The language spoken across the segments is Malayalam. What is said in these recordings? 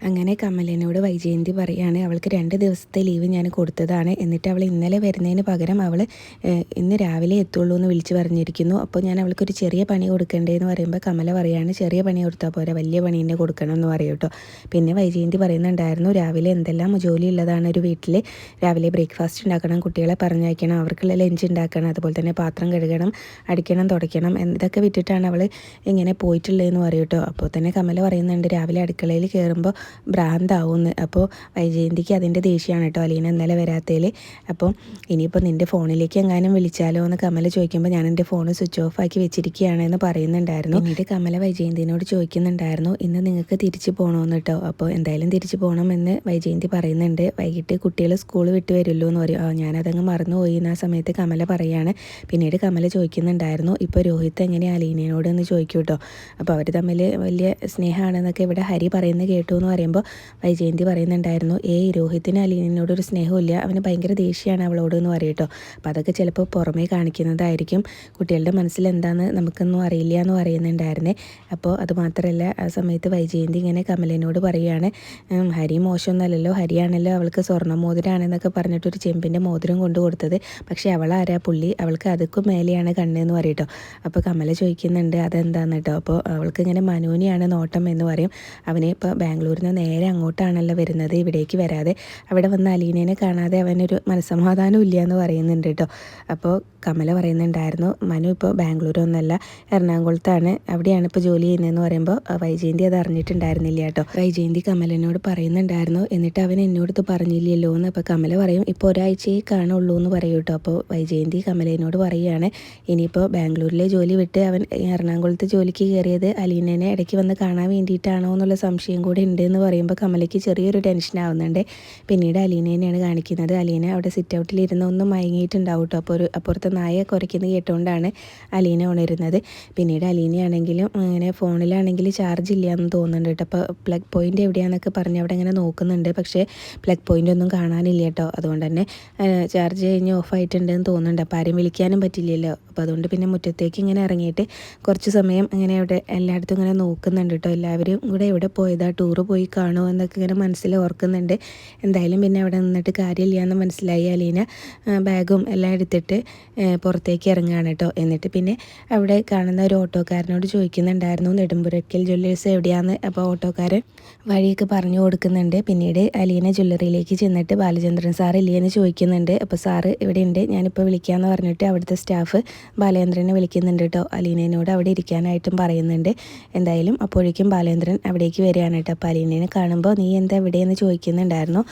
അങ്ങനെ കമലിനോട് വൈജയന്തി പറയുകയാണ് അവൾക്ക് രണ്ട് ദിവസത്തെ ലീവ് ഞാൻ കൊടുത്തതാണ്. എന്നിട്ട് അവൾ ഇന്നലെ വരുന്നതിന് പകരം അവൾ ഇന്ന് രാവിലെ എത്തുള്ളൂ എന്ന് വിളിച്ച് പറഞ്ഞിരിക്കുന്നു. അപ്പോൾ ഞാൻ അവൾക്കൊരു ചെറിയ പണി കൊടുക്കണ്ടേന്ന് പറയുമ്പോൾ കമല പറയാണ് ചെറിയ പണി കൊടുത്താൽ പോരാ വലിയ പണി തന്നെ കൊടുക്കണം എന്ന് പറയും കേട്ടോ. പിന്നെ വൈജയന്തി പറയുന്നുണ്ടായിരുന്നു രാവിലെ എന്തെല്ലാം ജോലി ഉള്ളതാണ് ഒരു വീട്ടിൽ രാവിലെ ബ്രേക്ക്ഫാസ്റ്റ് ഉണ്ടാക്കണം കുട്ടികളെ പറഞ്ഞയക്കണം അവർക്കുള്ള ലഞ്ച് ഉണ്ടാക്കണം അതുപോലെ തന്നെ പാത്രം കഴുകണം അടിക്കണം തുടയ്ക്കണം ഇതൊക്കെ വിട്ടിട്ടാണ് അവൾ ഇങ്ങനെ പോയിട്ടുള്ളതെന്ന് പറയും കേട്ടോ. അപ്പോൾ തന്നെ കമല പറയുന്നുണ്ട് രാവിലെ അടുക്കളയിൽ കയറുമ്പോൾ ഭ്രാന്താവുമെന്ന് അപ്പോൾ വൈജയന്തിക്ക് അതിന്റെ ദേഷ്യമാണ് കേട്ടോ അലീന ഇന്നലെ വരാത്തതിൽ അപ്പോൾ ഇനിയിപ്പോൾ നിന്റെ ഫോണിലേക്ക് എങ്ങാനും വിളിച്ചാലോ എന്ന് കമല ചോദിക്കുമ്പോൾ ഞാൻ എന്റെ ഫോൺ സ്വിച്ച് ഓഫ് ആക്കി വെച്ചിരിക്കുകയാണ് എന്ന് പറയുന്നുണ്ടായിരുന്നു. പിന്നീട് കമല വൈജയന്തിനോട് ചോദിക്കുന്നുണ്ടായിരുന്നു ഇന്ന് നിങ്ങൾക്ക് തിരിച്ചു പോകണമെന്ന് കേട്ടോ അപ്പോൾ എന്തായാലും തിരിച്ചു പോകണമെന്ന് വൈജയന്തി പറയുന്നുണ്ട്. വൈകിട്ട് കുട്ടികൾ സ്കൂൾ വിട്ട് വരുമല്ലോ എന്ന് പറയും. ഞാനതങ്ങ് മറന്നുപോയി എന്ന് ആ സമയത്ത് കമല പറയാണ്. പിന്നീട് കമല ചോദിക്കുന്നുണ്ടായിരുന്നു ഇപ്പോൾ രോഹിത് എങ്ങനെയാണ് അലീനയോട് എന്ന് ചോദിക്കും കേട്ടോ അപ്പോൾ അവർ തമ്മിൽ വലിയ സ്നേഹമാണെന്നൊക്കെ ഇവിടെ ഹരി പറയുന്നത് കേട്ടു എന്ന് പറയുമ്പോൾ വൈജയന്തി പറയുന്നുണ്ടായിരുന്നു ഏ രോഹിത്തിന് അലീനോടൊരു സ്നേഹമില്ല അവന് ഭയങ്കര ദേഷ്യമാണ് അവളോട് എന്ന് പറയും കേട്ടോ അപ്പോൾ അതൊക്കെ ചിലപ്പോൾ പുറമേ കാണിക്കുന്നതായിരിക്കും. കുട്ടികളുടെ മനസ്സിൽ എന്താണെന്ന് നമുക്കൊന്നും അറിയില്ല എന്ന് പറയുന്നുണ്ടായിരുന്നേ. അപ്പോൾ അത് മാത്രമല്ല ആ സമയത്ത് വൈജയന്തി ഇങ്ങനെ കമലിനോട് പറയുകയാണ് ഹരി മോശമൊന്നുമല്ലല്ലോ ഹരിയാണല്ലോ അവൾക്ക് സ്വർണ മോതിരാണെന്നൊക്കെ പറഞ്ഞിട്ടൊരു ചെമ്പിന്റെ മോതിരം കൊണ്ടു കൊടുത്തത്. പക്ഷേ അവളാരാ പുള്ളി? അവൾക്ക് അതൊക്കെ മേലെയാണ് കണ്ണെന്ന് പറയട്ടോ അപ്പോൾ കമല ചോദിക്കുന്നുണ്ട് അതെന്താന്ന് കേട്ടോ അപ്പോൾ അവൾക്ക് ഇങ്ങനെ മനോനിയാണ് നോട്ടം എന്ന് പറയും. അവനെ ഇപ്പോൾ ബാംഗ്ലൂരിൽ നിന്ന് നേരെ അങ്ങോട്ടാണല്ലോ വരുന്നത് ഇവിടേക്ക് വരാതെ. അവിടെ വന്ന് അലീനേനെ കാണാതെ അവനൊരു മനസ്സമാധാനം ഇല്ല എന്ന് പറയുന്നുണ്ട് കേട്ടോ. അപ്പോൾ കമല പറയുന്നുണ്ടായിരുന്നു മനു ഇപ്പോൾ ബാംഗ്ലൂരൊന്നല്ല എറണാകുളത്താണ്. അവിടെയാണ് ഇപ്പോൾ ജോലി ചെയ്യുന്നതെന്ന് പറയുമ്പോൾ വൈജയന്തി അത് അറിഞ്ഞിട്ടുണ്ടായിരുന്നില്ല കേട്ടോ. വൈജയന്തി കമലിനോട് പറയുന്നുണ്ടായിരുന്നു എന്നിട്ട് അവൻ എന്നോട് ഇത് പറഞ്ഞില്ലല്ലോ എന്ന്. അപ്പോൾ കമല പറയും ഇപ്പോൾ ഒരാഴ്ചയെ കാണുള്ളൂ എന്ന് പറയൂ കേട്ടോ. അപ്പോൾ വൈജയന്തി കമലിനോട് പറയുകയാണ് ഇനിയിപ്പോൾ ബാംഗ്ലൂരിലെ ജോലി വിട്ട് അവൻ എറണാകുളത്ത് ജോലിക്ക് കയറിയത് അലീനേനെ ഇടയ്ക്ക് വന്ന് കാണാൻ വേണ്ടിയിട്ടാണോ എന്നുള്ള സംശയം കൂടി ഉണ്ട് എന്ന് പറയുമ്പോൾ കമലയ്ക്ക് ചെറിയൊരു ടെൻഷൻ ആവുന്നുണ്ട്. പിന്നീട് അലീനേനെയാണ് കാണിക്കുന്നത്. അലീന അവിടെ സിറ്റ് ഔട്ടിൽ ഇരുന്ന് ഒന്ന് മയങ്ങിയിട്ടുണ്ടാവും കേട്ടോ. അപ്പോൾ ഒരു അപ്പുറത്തെ നായ കുറയ്ക്കുന്നത് കേട്ടുകൊണ്ടാണ് അലീന ഉണരുന്നത്. പിന്നീട് അലീനയാണെങ്കിലും അങ്ങനെ ഫോണിലാണെങ്കിൽ ചാർജ് ഇല്ല എന്ന് തോന്നുന്നുണ്ട് കേട്ടോ. അപ്പോൾ പ്ലഗ് പോയിന്റ് എവിടെയാണെന്നൊക്കെ പറഞ്ഞ് അവിടെ ഇങ്ങനെ നോക്കുന്നുണ്ട്. പക്ഷേ പ്ലഗ് പോയിന്റ് ഒന്നും കാണാനില്ല കേട്ടോ. അതുകൊണ്ട് തന്നെ ചാർജ് കഴിഞ്ഞ് ഓഫ് ആയിട്ടുണ്ടെന്ന് തോന്നുന്നുണ്ട്. അപ്പോൾ ആരും വിളിക്കാനും പറ്റില്ലല്ലോ. അപ്പോൾ അതുകൊണ്ട് പിന്നെ മുറ്റത്തേക്ക് ഇങ്ങനെ ഇറങ്ങിയിട്ട് കുറച്ച് സമയം ഇങ്ങനെ അവിടെ എല്ലായിടത്തും ഇങ്ങനെ നോക്കുന്നുണ്ട് കേട്ടോ. എല്ലാവരും കൂടെ എവിടെ പോയതാ? ടൂറ് പോയി കാണുമോ എന്നൊക്കെ ഇങ്ങനെ മനസ്സിൽ ഓർക്കുന്നുണ്ട്. എന്തായാലും പിന്നെ അവിടെ നിന്നിട്ട് കാര്യമില്ല എന്ന് മനസ്സിലായി. അലീന ബാഗും എല്ലാം എടുത്തിട്ട് പുറത്തേക്ക് ഇറങ്ങുകയാണ് കേട്ടോ. എന്നിട്ട് പിന്നെ അവിടെ കാണുന്ന ഒരു ഓട്ടോക്കാരനോട് ചോദിക്കുന്നുണ്ടായിരുന്നു നെടുമ്പുരക്കൽ ജ്വല്ലേഴ്സ് എവിടെയാന്ന്? അപ്പോൾ ഓട്ടോക്കാരൻ വഴിയൊക്കെ പറഞ്ഞു കൊടുക്കുന്നുണ്ട്. പിന്നീട് അലീന ജ്വല്ലറിയിലേക്ക് ചെന്നിട്ട് ബാലചന്ദ്രൻ സാർ ഇല്ലേന്ന് ചോദിക്കുന്നുണ്ട്. അപ്പോൾ സാറ് ഇവിടെ ഉണ്ട് ഞാനിപ്പോൾ വിളിക്കാമെന്ന് പറഞ്ഞിട്ട് അവിടുത്തെ സ്റ്റാഫ് ബാലേന്ദ്രനെ വിളിക്കുന്നുണ്ട് കേട്ടോ. അലീനയോട് അവിടെ ഇരിക്കാനായിട്ടും പറയുന്നുണ്ട്. എന്തായാലും അപ്പോഴേക്കും ബാലേന്ദ്രൻ അവിടേക്ക് വരികയാണ് കേട്ടോ. അപ്പോൾ അലീനയെ കാണുമ്പോൾ നീ എന്താ എവിടെയെന്ന് ചോദിക്കുന്നുണ്ടായിരുന്നു?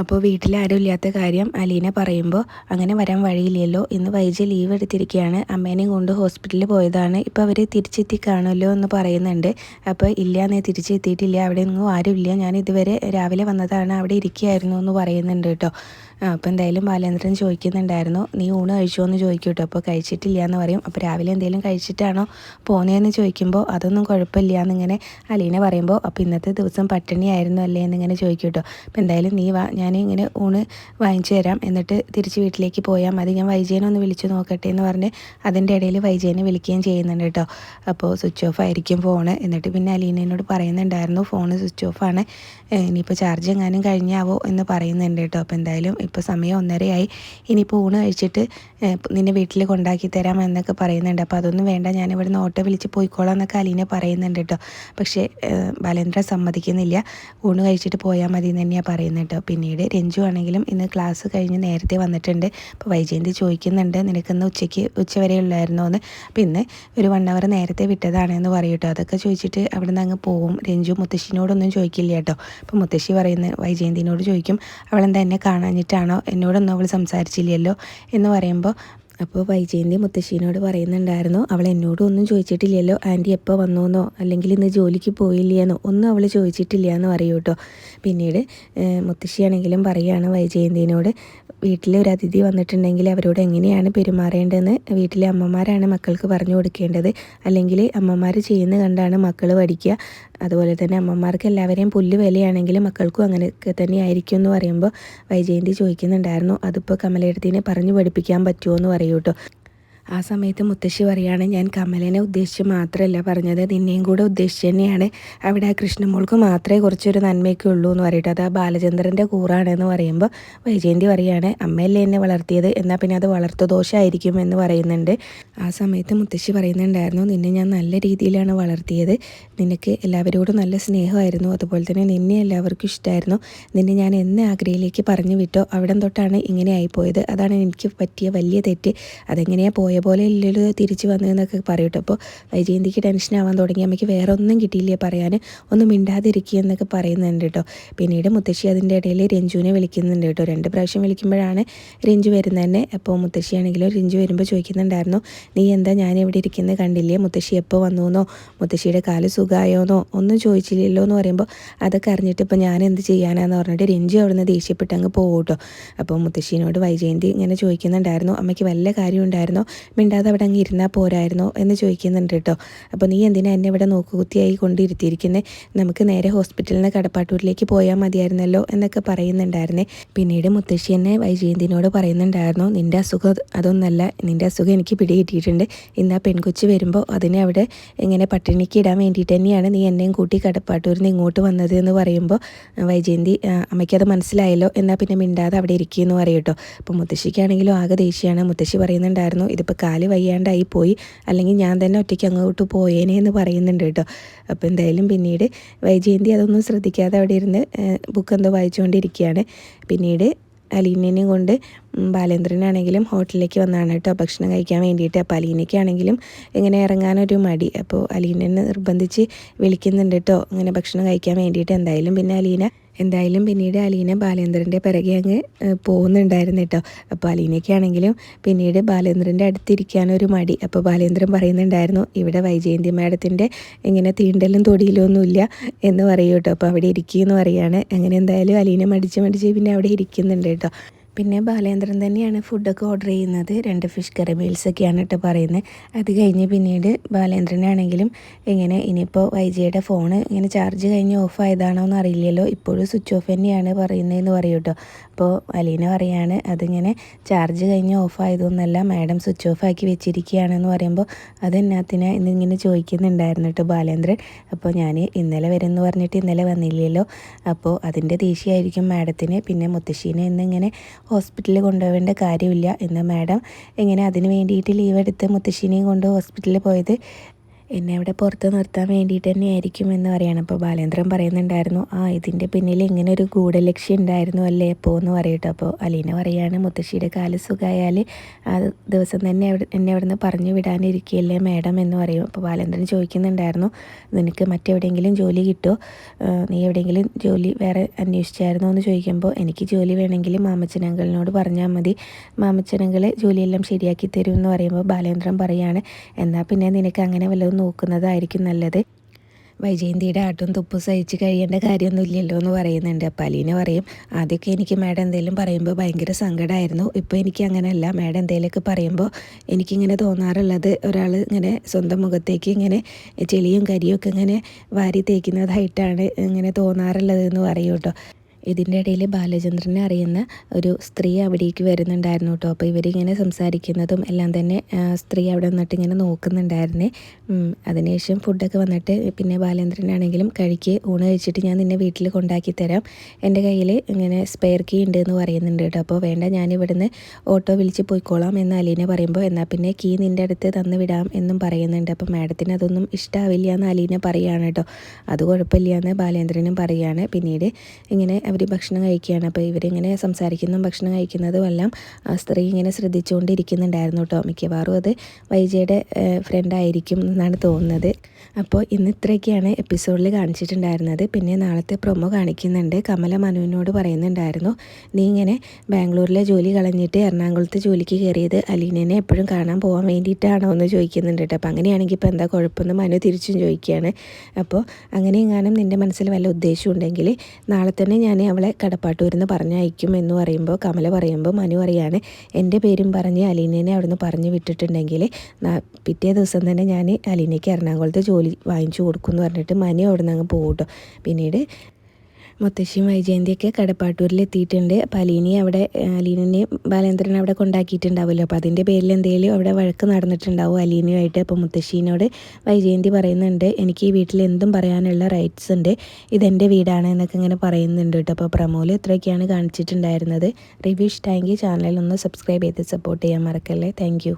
അപ്പോൾ വീട്ടിൽ ആരും ഇല്ലാത്ത കാര്യം അലീന പറയുമ്പോൾ അങ്ങനെ വരാൻ വഴിയില്ലല്ലോ ഇന്ന് വൈജി ലീവ് എടുത്തിരിക്കുകയാണ് അമ്മേനെയും കൊണ്ട് ഹോസ്പിറ്റലിൽ പോയതാണ് ഇപ്പോൾ അവർ തിരിച്ചെത്തി കാണുമല്ലോ എന്ന് പറയുന്നുണ്ട്. അപ്പോൾ ഇല്ല നീ തിരിച്ചെത്തിയിട്ടില്ല അവിടെ ഒന്നും ആരുമില്ല ഞാൻ ഇതുവരെ രാവിലെ വന്നതാണ് അവിടെ ഇരിക്കുകയായിരുന്നു എന്ന് പറയുന്നുണ്ട് കേട്ടോ. അപ്പോൾ എന്തായാലും ബാലേന്ദ്രൻ ചോദിക്കുന്നുണ്ടായിരുന്നു നീ ഊണ് കഴിച്ചോ എന്ന് ചോദിക്കും കേട്ടോ അപ്പോൾ കഴിച്ചിട്ടില്ല എന്ന് പറയും. അപ്പോൾ രാവിലെ എന്തെങ്കിലും കഴിച്ചിട്ടാണോ പോകുന്നതെന്ന് ചോദിക്കുമ്പോൾ അതൊന്നും കുഴപ്പമില്ല എന്നിങ്ങനെ അലീന പറയുമ്പോൾ അപ്പോൾ ഇന്നത്തെ ദിവസം പട്ടിണിയായിരുന്നു അല്ലേ? എന്നിങ്ങനെ ചോദിക്കും കേട്ടോ അപ്പോൾ എന്തായാലും നീ വാ ഞാൻ ഇങ്ങനെ ഊണ് വാങ്ങിച്ചു തരാം. എന്നിട്ട് തിരിച്ച് വീട്ടിലേക്ക് പോയാൽ മതി. ഞാൻ വൈജയനെ ഒന്ന് വിളിച്ചു നോക്കട്ടെ എന്ന് പറഞ്ഞ് അതിന്റെ ഇടയിൽ വൈജയനെ വിളിക്കുകയും ചെയ്യുന്നുണ്ട് കേട്ടോ. അപ്പോൾ സ്വിച്ച് ഓഫ് ആയിരിക്കും ഫോണ്. എന്നിട്ട് പിന്നെ അലീനയോട് പറയുന്നുണ്ടായിരുന്നു ഫോൺ സ്വിച്ച് ഓഫാണ് ഇനിയിപ്പോൾ ചാർജ് എങ്ങാനും കഴിഞ്ഞാവോ? എന്ന് പറയുന്നുണ്ട് കേട്ടോ. അപ്പോൾ എന്തായാലും ഇപ്പോൾ സമയം ഒന്നരയായി. ഇനിയിപ്പോൾ ഊണ് കഴിച്ചിട്ട് നിന്നെ വീട്ടിൽ കൊണ്ടാക്കി തരാം എന്നൊക്കെ പറയുന്നുണ്ട്. അപ്പോൾ അതൊന്നും വേണ്ട. ഞാൻ ഇവിടുന്ന് ഓട്ടോ വിളിച്ച് പോയിക്കോളാം എന്നൊക്കെ അലീനെ പറയുന്നുണ്ട് കേട്ടോ. പക്ഷേ ബാലേന്ദ്ര സമ്മതിക്കുന്നില്ല. ഊണ് കഴിച്ചിട്ട് പോയാൽ മതി എന്ന് തന്നെയാണ് പറയുന്നത് കേട്ടോ. പിന്നീട് രഞ്ജു ആണെങ്കിലും ഇന്ന് ക്ലാസ് കഴിഞ്ഞ് നേരത്തെ വന്നിട്ടുണ്ട്. അപ്പോൾ വൈജയന്തി ചോദിക്കുന്നുണ്ട് നിനക്കിന്ന് ഉച്ചയ്ക്ക് ഉച്ച വരെ ഉള്ളായിരുന്നോ? എന്ന്. ഇന്ന് ഒരു വൺ അവർ നേരത്തെ വിട്ടതാണെന്ന് പറയും കേട്ടോ. അതൊക്കെ ചോദിച്ചിട്ട് അവിടുന്ന് അങ്ങ് പോകും രഞ്ജു മുത്തശ്ശിനോടൊന്നും ചോദിക്കില്ല കേട്ടോ. അപ്പോൾ മുത്തശ്ശി പറയുന്ന വൈജയന്തിനോട് ചോദിക്കും. അവളെന്താ എന്നെ കാണാഞ്ഞിട്ടാണോ? എന്നോടൊന്നും അവൾ സംസാരിച്ചില്ലല്ലോ എന്ന് പറയുമ്പോൾ അപ്പോൾ വൈജയന്തി മുത്തശ്ശീനോട് പറയുന്നുണ്ടായിരുന്നു അവൾ എന്നോടും ഒന്നും ചോദിച്ചിട്ടില്ലല്ലോ. ആന്റി എപ്പോൾ വന്നോന്നോ? അല്ലെങ്കിൽ ഇന്ന് ജോലിക്ക് പോയില്ലയെന്നോ ഒന്നും അവൾ ചോദിച്ചിട്ടില്ല എന്ന് പറയൂ കേട്ടോ. പിന്നീട് മുത്തശ്ശിയാണെങ്കിലും പറയുകയാണ് വൈജയന്തിനോട് വീട്ടിൽ ഒരു അതിഥി വന്നിട്ടുണ്ടെങ്കിൽ അവരോട് എങ്ങനെയാണ് പെരുമാറേണ്ടതെന്ന്? വീട്ടിലെ അമ്മമാരാണ് മക്കൾക്ക് പറഞ്ഞു കൊടുക്കേണ്ടത്. അല്ലെങ്കിൽ അമ്മമാർ ചെയ്യുന്ന കണ്ടാണ് മക്കൾ പഠിക്കുക. അതുപോലെ തന്നെ അമ്മമാർക്ക് എല്ലാവരെയും പുല്ല് വിലയാണെങ്കിൽ മക്കൾക്കും അങ്ങനെയൊക്കെ തന്നെ ആയിരിക്കും എന്ന് പറയുമ്പോൾ വൈജയന്തി ചോദിക്കുന്നുണ്ടായിരുന്നു. അതിപ്പോൾ കമലെടുത്തിനെ പറഞ്ഞു പഠിപ്പിക്കാൻ പറ്റുമോ എന്ന് പറയൂ കേട്ടോ ആ സമയത്ത് മുത്തശ്ശി പറയാണ് ഞാൻ കമലനെ ഉദ്ദേശിച്ച് മാത്രമല്ല പറഞ്ഞത് നിന്നെയും കൂടെ ഉദ്ദേശിച്ച് തന്നെയാണ്. അവിടെ ആ കൃഷ്ണമോൾക്ക് മാത്രമേ കുറച്ചൊരു നന്മയൊക്കെ ഉള്ളൂ എന്ന് പറയട്ടെ. അത് ആ ബാലചന്ദ്രന്റെ കൂറാണെന്ന് പറയുമ്പോൾ വൈജയന്തി പറയാണ് അമ്മയല്ലേ എന്നെ വളർത്തിയത്? എന്നാൽ പിന്നെ അത് വളർത്തു ദോഷമായിരിക്കും എന്ന് പറയുന്നുണ്ട്. ആ സമയത്ത് മുത്തശ്ശി പറയുന്നുണ്ടായിരുന്നു നിന്നെ ഞാൻ നല്ല രീതിയിലാണ് വളർത്തിയത്. നിനക്ക് എല്ലാവരോടും നല്ല സ്നേഹമായിരുന്നു. അതുപോലെ തന്നെ നിന്നെ എല്ലാവർക്കും ഇഷ്ടമായിരുന്നു നിന്നെ ഞാൻ എന്നെ ആഗ്രയിലേക്ക് പറഞ്ഞു വിട്ടോ? അവിടം തൊട്ടാണ് ഇങ്ങനെ ആയിപ്പോയത്. അതാണ് എനിക്ക് പറ്റിയ വലിയ തെറ്റ്. അതെങ്ങനെയാണ് പോയ പോലെ ഇല്ലല്ലോ തിരിച്ച് വന്നതെന്നൊക്കെ പറയട്ടോ അപ്പോൾ വൈജയന്തിക്ക് ടെൻഷൻ ആവാൻ തുടങ്ങി. അമ്മയ്ക്ക് വേറെ ഒന്നും കിട്ടിയില്ലേ പറയാൻ ഒന്നും മിണ്ടാതിരിക്കുക എന്നൊക്കെ പറയുന്നുണ്ട് കേട്ടോ. പിന്നീട് മുത്തശ്ശി അതിന്റെ ഇടയിൽ രഞ്ജുവിനെ വിളിക്കുന്നുണ്ട് കേട്ടോ. രണ്ട് പ്രാവശ്യം വിളിക്കുമ്പോഴാണ് രഞ്ജു വരുന്നതന്നെ. അപ്പോൾ മുത്തശ്ശിയാണെങ്കിലും രഞ്ജു വരുമ്പോൾ ചോദിക്കുന്നുണ്ടായിരുന്നു നീ എന്താ ഞാൻ ഇവിടെ ഇരിക്കുന്നത് കണ്ടില്ലേ? മുത്തശ്ശി എപ്പോൾ വന്നു എന്നോ മുത്തശ്ശിയുടെ കാൽ സുഖമായോന്നോ ഒന്നും ചോദിച്ചില്ലല്ലോ എന്ന് പറയുമ്പോൾ അതൊക്കെ അറിഞ്ഞിട്ട് ഇപ്പോൾ ഞാൻ എന്ത് ചെയ്യാനാന്ന് പറഞ്ഞിട്ട് രഞ്ജു അവിടുന്ന് ദേഷ്യപ്പെട്ട് അങ്ങ് പോകും കേട്ടോ. അപ്പോൾ മുത്തശ്ശീനോട് വൈജയന്തി ഇങ്ങനെ ചോദിക്കുന്നുണ്ടായിരുന്നു അമ്മയ്ക്ക് വല്ല കാര്യം ഉണ്ടായിരുന്നോ മിണ്ടാതെ അവിടെ അങ്ങ് ഇരുന്നാൽ പോരായിരുന്നോ എന്ന് ചോദിക്കുന്നുണ്ട് കേട്ടോ. അപ്പോൾ നീ എന്തിനാ എന്നെ ഇവിടെ നോക്കുകുത്തിയായി കൊണ്ടിരുത്തിയിരിക്കുന്നത് നമുക്ക് നേരെ ഹോസ്പിറ്റലിൽ നിന്ന് കടപ്പാട്ടൂരിലേക്ക് പോയാൽ മതിയായിരുന്നല്ലോ എന്നൊക്കെ പറയുന്നുണ്ടായിരുന്നേ. പിന്നീട് മുത്തശ്ശി എന്നെ വൈജയന്തിനോട് പറയുന്നുണ്ടായിരുന്നു നിന്റെ അസുഖം അതൊന്നല്ല നിന്റെ അസുഖം എനിക്ക് പിടികിട്ടിയിട്ടുണ്ട്. ഇന്ന് ആ പെൺകൊച്ചു വരുമ്പോൾ അതിനെ അവിടെ ഇങ്ങനെ പട്ടിണിക്ക് ഇടാൻ വേണ്ടിയിട്ട് തന്നെയാണ് നീ എന്നെയും കൂട്ടി കടപ്പാട്ടൂരിൽ നിന്ന് ഇങ്ങോട്ട് വന്നത് എന്ന് പറയുമ്പോൾ വൈജയന്തി അമ്മയ്ക്കത് മനസ്സിലായല്ലോ എന്നാൽ പിന്നെ മിണ്ടാതെ അവിടെ ഇരിക്കുമെന്ന് പറയും കേട്ടോ. അപ്പോൾ മുത്തശ്ശിക്കാണെങ്കിലും ആകെ ദേഷ്യമാണ് മുത്തശ്ശി പറയുന്നുണ്ടായിരുന്നു ഇതിപ്പോൾ കാൽ വയ്യാണ്ടായി പോയി. അല്ലെങ്കിൽ ഞാൻ തന്നെ ഒറ്റയ്ക്ക് അങ്ങോട്ട് പോയേനെ എന്ന് പറയുന്നുണ്ട് കേട്ടോ. അപ്പോൾ എന്തായാലും പിന്നീട് വൈജയന്തി അതൊന്നും ശ്രദ്ധിക്കാതെ അവിടെ ഇരുന്ന് ബുക്ക് എന്തോ വായിച്ചുകൊണ്ടിരിക്കുകയാണ്. പിന്നീട് അലീനേനെയും കൊണ്ട് ബാലേന്ദ്രനാണെങ്കിലും ഹോട്ടലിലേക്ക് വന്നാണ് കേട്ടോ ഭക്ഷണം കഴിക്കാൻ വേണ്ടിയിട്ട്. അപ്പോൾ അലീനയ്ക്കാണെങ്കിലും ഇങ്ങനെ ഇറങ്ങാനൊരു മടി. അപ്പോൾ അലീനെ നിർബന്ധിച്ച് വിളിക്കുന്നുണ്ട് കേട്ടോ ഇങ്ങനെ ഭക്ഷണം കഴിക്കാൻ വേണ്ടിയിട്ട്. എന്തായാലും പിന്നെ അലീന എന്തായാലും പിന്നീട് അലീന ബാലേന്ദ്രന്റെ പിറകെ അങ്ങ് പോകുന്നുണ്ടായിരുന്നു കേട്ടോ. അപ്പോൾ അലീനയ്ക്കാണെങ്കിലും പിന്നീട് ബാലേന്ദ്രന്റെ അടുത്തിരിക്കാനൊരു മടി. അപ്പോൾ ബാലേന്ദ്രൻ പറയുന്നുണ്ടായിരുന്നു ഇവിടെ വൈജയന്തി മാഡത്തിന്റെ ഇങ്ങനെ തീണ്ടലും തൊടിയിലൊന്നുമില്ല എന്ന് പറയൂ കേട്ടോ. അപ്പോൾ അവിടെ ഇരിക്കുമെന്ന് പറയുകയാണ് അങ്ങനെ എന്തായാലും അലീന മടിച്ച് മടിച്ച് പിന്നെ അവിടെ ഇരിക്കുന്നുണ്ട് കേട്ടോ. പിന്നെ ബാലേന്ദ്രൻ തന്നെയാണ് ഫുഡൊക്കെ ഓർഡർ ചെയ്യുന്നത്. രണ്ട് ഫിഷ് കറി മീൽസൊക്കെയാണ് കേട്ടോ പറയുന്നത്. അത് കഴിഞ്ഞ് പിന്നീട് ബാലേന്ദ്രനാണെങ്കിലും ഇങ്ങനെ ഇനിയിപ്പോൾ വൈജയുടെ ഫോണ് ഇങ്ങനെ ചാർജ് കഴിഞ്ഞ് ഓഫ് ആയതാണോ എന്ന് അറിയില്ലല്ലോ ഇപ്പോഴും സ്വിച്ച് ഓഫ് തന്നെയാണ് പറയുന്നതെന്ന് പറയും കേട്ടോ അപ്പോൾ അലീന പറയാണ് അതിങ്ങനെ ചാർജ് കഴിഞ്ഞ് ഓഫ് ആയതൊന്നല്ല മാഡം സ്വിച്ച് ഓഫ് ആക്കി വെച്ചിരിക്കുകയാണെന്ന് പറയുമ്പോൾ അതെന്നാത്തിനാ എന്നിങ്ങനെ ചോദിക്കുന്നുണ്ടായിരുന്നു കേട്ടോ ബാലേന്ദ്രൻ. അപ്പോൾ ഞാൻ ഇന്നലെ വരുമെന്ന് പറഞ്ഞിട്ട് ഇന്നലെ വന്നില്ലല്ലോ. അപ്പോൾ അതിന്റെ ദേഷ്യമായിരിക്കും മാഡത്തിന് പിന്നെ മുത്തശ്ശീനെ എന്നിങ്ങനെ ഹോസ്പിറ്റലിൽ കൊണ്ടുപോകേണ്ട കാര്യമില്ല എന്ന് മാഡം എങ്ങനെ അതിന് വേണ്ടിയിട്ട് ലീവ് എടുത്ത് മുത്തശ്ശിനെയും കൊണ്ട് ഹോസ്പിറ്റലിൽ പോയത്? എന്നെ അവിടെ പുറത്ത് നിർത്താൻ വേണ്ടിയിട്ട് തന്നെ ആയിരിക്കും എന്ന് പറയണം. അപ്പോൾ ബാലേന്ദ്രൻ പറയുന്നുണ്ടായിരുന്നു ആ ഇതിന്റെ പിന്നിൽ ഇങ്ങനെ ഒരു ഗൂഢലക്ഷ്യം ഉണ്ടായിരുന്നു അല്ലേ അപ്പോൾ? എന്ന് പറയട്ടോ. അപ്പോൾ അലീന പറയാണ് മുത്തശ്ശിയുടെ കാൽ സുഖമായാൽ ആ ദിവസം തന്നെ അവിടെ എന്നെ അവിടെ നിന്ന് പറഞ്ഞു വിടാനിരിക്കുകയല്ലേ മാഡം? എന്ന് പറയും. അപ്പോൾ ബാലേന്ദ്രൻ ചോദിക്കുന്നുണ്ടായിരുന്നു നിനക്ക് മറ്റെവിടെയെങ്കിലും ജോലി കിട്ടുമോ? നീ എവിടെയെങ്കിലും ജോലി വേറെ അന്വേഷിച്ചായിരുന്നോ? എന്ന് ചോദിക്കുമ്പോൾ എനിക്ക് ജോലി വേണമെങ്കിൽ മാമച്ചനങ്ങളിനോട് പറഞ്ഞാൽ മതി. മാമച്ചനങ്ങൾ ജോലിയെല്ലാം ശരിയാക്കി തരും എന്ന് പറയുമ്പോൾ ബാലേന്ദ്രൻ പറയാണ് എന്നാൽ പിന്നെ നിനക്ക് അങ്ങനെ വല്ലതും നോക്കുന്നതായിരിക്കും നല്ലത്. വൈജയന്തിയുടെ ആട്ടും തുപ്പും സഹിച്ച് കഴിയേണ്ട കാര്യമൊന്നുമില്ലല്ലോ എന്ന് പറയുന്നുണ്ട്. അപ്പം അലീന പറയും ആദ്യമൊക്കെ എനിക്ക് മാഡം എന്തെങ്കിലും പറയുമ്പോൾ ഭയങ്കര സങ്കടമായിരുന്നു ഇപ്പോൾ എനിക്ക് അങ്ങനെയല്ല. മാഡം എന്തെങ്കിലുമൊക്കെ പറയുമ്പോൾ എനിക്കിങ്ങനെ തോന്നാറുള്ളത് ഒരാൾ ഇങ്ങനെ സ്വന്തം മുഖത്തേക്ക് ഇങ്ങനെ ചെളിയും കരിയും ഒക്കെ ഇങ്ങനെ വാരി തേക്കുന്നതായിട്ടാണ് ഇങ്ങനെ തോന്നാറുള്ളത് എന്ന് പറയും കേട്ടോ. ഇതിന്റെ ഇടയിൽ ബാലചന്ദ്രനെ അറിയുന്ന ഒരു സ്ത്രീ അവിടേക്ക് വരുന്നുണ്ടായിരുന്നു കേട്ടോ. അപ്പോൾ ഇവരിങ്ങനെ സംസാരിക്കുന്നതും എല്ലാം തന്നെ സ്ത്രീ അവിടെ നിന്നിട്ട് ഇങ്ങനെ നോക്കുന്നുണ്ടായിരുന്നേ. അതിനുശേഷം ഫുഡൊക്കെ വന്നിട്ട് പിന്നെ ബാലേന്ദ്രനാണെങ്കിലും കഴിക്ക് ഊണ് കഴിച്ചിട്ട് ഞാൻ നിന്നെ വീട്ടിൽ കൊണ്ടാക്കി തരാം. എന്റെ കയ്യിൽ ഇങ്ങനെ സ്പെയർ കീ ഉണ്ട് എന്ന് പറയുന്നുണ്ട് കേട്ടോ. അപ്പോൾ വേണ്ട ഞാൻ ഇവിടുന്ന് ഓട്ടോ വിളിച്ച് പോയിക്കോളാം എന്ന് അലീനെ പറയുമ്പോൾ എന്നാൽ പിന്നെ കീ നിന്റെ അടുത്ത് തന്നു വിടാം എന്നും പറയുന്നുണ്ട്. അപ്പോൾ മാഡത്തിന് അതൊന്നും ഇഷ്ടമാവില്ല എന്ന് അലീനെ പറയുകയാണ് കേട്ടോ. അത് കുഴപ്പമില്ല എന്ന് ബാലേന്ദ്രനും പറയുകയാണ്. പിന്നീട് ഇങ്ങനെ അവർ ഭക്ഷണം കഴിക്കുകയാണ്. അപ്പോൾ ഇവരിങ്ങനെ സംസാരിക്കുന്നതും ഭക്ഷണം കഴിക്കുന്നതും എല്ലാം ആ സ്ത്രീ ഇങ്ങനെ ശ്രദ്ധിച്ചുകൊണ്ടിരിക്കുന്നുണ്ടായിരുന്നു കേട്ടോ. മിക്കവാറും അത് വൈജയുടെ ഫ്രണ്ടായിരിക്കും എന്നാണ് തോന്നുന്നത്. അപ്പോൾ ഇന്ന് ഇത്രയൊക്കെയാണ് എപ്പിസോഡിൽ കാണിച്ചിട്ടുണ്ടായിരുന്നത്. പിന്നെ നാളത്തെ പ്രൊമോ കാണിക്കുന്നുണ്ട്. കമല മനുവിനോട് പറയുന്നുണ്ടായിരുന്നു. നീ ഇങ്ങനെ ബാംഗ്ലൂരിലെ ജോലി കളഞ്ഞിട്ട് എറണാകുളത്ത് ജോലിക്ക് കയറിയത് അലീനനെ എപ്പോഴും കാണാൻ പോകാൻ വേണ്ടിയിട്ടാണോ എന്ന് ചോദിക്കുന്നുണ്ട് കേട്ടോ. അപ്പോൾ അങ്ങനെയാണെങ്കിൽ ഇപ്പോൾ എന്താ കുഴപ്പമെന്ന് മനു തിരിച്ചും ചോദിക്കുകയാണ്. അപ്പോൾ അങ്ങനെ എങ്ങാനും നിന്റെ മനസ്സിൽ വല്ല ഉദ്ദേശം ഉണ്ടെങ്കിൽ നാളെ തന്നെ ഞാൻ അവളെ കടപ്പാട്ടൂരിന്ന് പറഞ്ഞയക്കും എന്ന് പറയുമ്പോൾ കമല പറയുമ്പോൾ മനു പറയാണ് എന്റെ പേരും പറഞ്ഞ് അലീനേനെ അവിടുന്ന് പറഞ്ഞു വിട്ടിട്ടുണ്ടെങ്കിൽ പിറ്റേ ദിവസം തന്നെ ഞാൻ അലീനയ്ക്ക് എറണാകുളത്ത് ജോലി വാങ്ങിച്ചു കൊടുക്കും എന്ന് പറഞ്ഞിട്ട് മനു അവിടെ നിന്ന് അങ്ങ് പോകും പിന്നീട് മുത്തശ്ശിയും വൈജയന്തിയൊക്കെ കടപ്പാട്ടൂരിൽ എത്തിയിട്ടുണ്ട് അപ്പോൾ അലീനെ അവിടെ അലീനെ ബാലേന്ദ്രൻ അവിടെ കൊണ്ടാക്കിയിട്ടുണ്ടാവുമല്ലോ. അപ്പോൾ അതിന്റെ പേരിൽ എന്തെങ്കിലും അവിടെ വഴക്ക് നടന്നിട്ടുണ്ടാവും അലീനയുമായിട്ട്. അപ്പോൾ മുത്തശ്ശീനോട് വൈജയന്തി പറയുന്നുണ്ട് എനിക്ക് ഈ വീട്ടിൽ എന്തും പറയാനുള്ള റൈറ്റ്സ് ഉണ്ട്. ഇതെന്റെ വീടാണ് എന്നൊക്കെ ഇങ്ങനെ പറയുന്നുണ്ട് കേട്ടോ. അപ്പോൾ പ്രമോൽ ഇത്രയൊക്കെയാണ് കാണിച്ചിട്ടുണ്ടായിരുന്നത്. റിവ്യൂ ഇഷ്ടമെങ്കിൽ ചാനലിൽ ഒന്ന് സബ്സ്ക്രൈബ് ചെയ്ത് സപ്പോർട്ട് ചെയ്യാൻ മറക്കല്ലേ. താങ്ക്